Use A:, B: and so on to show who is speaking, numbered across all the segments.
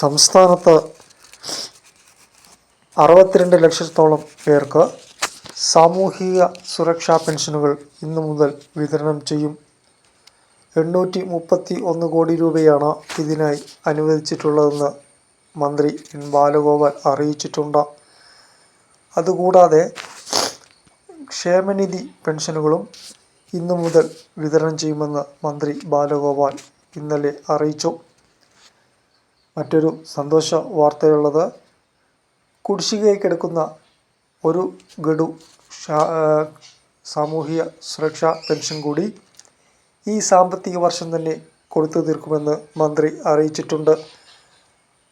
A: സംസ്ഥാനത്ത് അറുപത്തിരണ്ട് ലക്ഷത്തോളം പേർക്ക് സാമൂഹിക സുരക്ഷാ പെൻഷനുകൾ ഇന്നു മുതൽ വിതരണം ചെയ്യും. എണ്ണൂറ്റി മുപ്പത്തി ഒന്ന് കോടി രൂപയാണ് ഇതിനായി അനുവദിച്ചിട്ടുള്ളതെന്ന് മന്ത്രി എൻ ബാലഗോപാൽ അറിയിച്ചിട്ടുണ്ട്. അതുകൂടാതെ ക്ഷേമനിധി പെൻഷനുകളും ഇന്നു മുതൽ വിതരണം ചെയ്യുമെന്ന് മന്ത്രി ബാലഗോപാൽ ഇന്നലെ അറിയിച്ചു. മറ്റൊരു സന്തോഷ വാർത്തയുള്ളത് കുടിശ്ശികയായി കിടക്കുന്ന ഒരു ഗഡു സാമൂഹിക സുരക്ഷാ പെൻഷൻ കൂടി ഈ സാമ്പത്തിക വർഷം തന്നെ കൊടുത്തു തീർക്കുമെന്ന് മന്ത്രി അറിയിച്ചിട്ടുണ്ട്.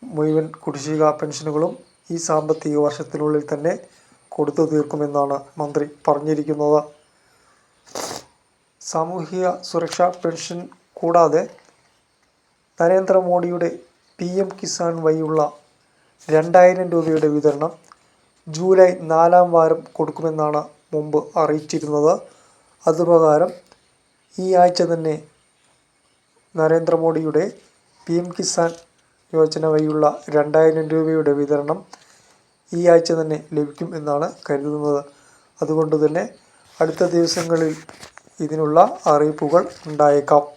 A: മുഴുവൻ കുടിശ്ശിക പെൻഷനുകളും ഈ സാമ്പത്തിക വർഷത്തിനുള്ളിൽ തന്നെ കൊടുത്തു തീർക്കുമെന്നാണ് മന്ത്രി പറഞ്ഞിരിക്കുന്നത്. സാമൂഹിക സുരക്ഷാ പെൻഷൻ കൂടാതെ നരേന്ദ്രമോദിയുടെ പി എം കിസാൻ വഴിയുള്ള രണ്ടായിരം രൂപയുടെ വിതരണം ജൂലൈ നാലാം വാരം കൊടുക്കുമെന്നാണ് മുമ്പ് അറിയിച്ചിരുന്നത്. അതുപ്രകാരം ഈ ആഴ്ച തന്നെ നരേന്ദ്രമോദിയുടെ പി എം കിസാൻ യോജന വഴിയുള്ള രണ്ടായിരം രൂപയുടെ വിതരണം ഈ ആഴ്ച തന്നെ ലഭിക്കും എന്നാണ് കരുതുന്നത്. അതുകൊണ്ട് തന്നെ അടുത്ത ദിവസങ്ങളിൽ ഇതിനുള്ള അറിയിപ്പുകൾ ഉണ്ടായേക്കാം.